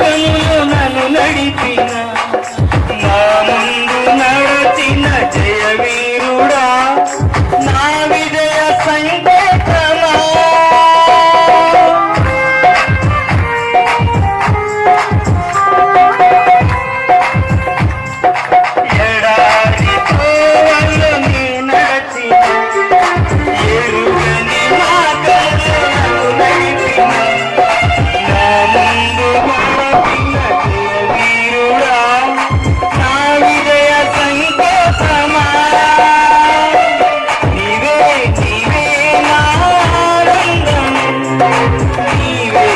బాటములో నన్ను నడిపిన. నా ముందు నడచిన జయ వీరుడా నా విజయ సంకేతమా? ఎడారి నడచిన ఎరుగని నా నడిపిన. You.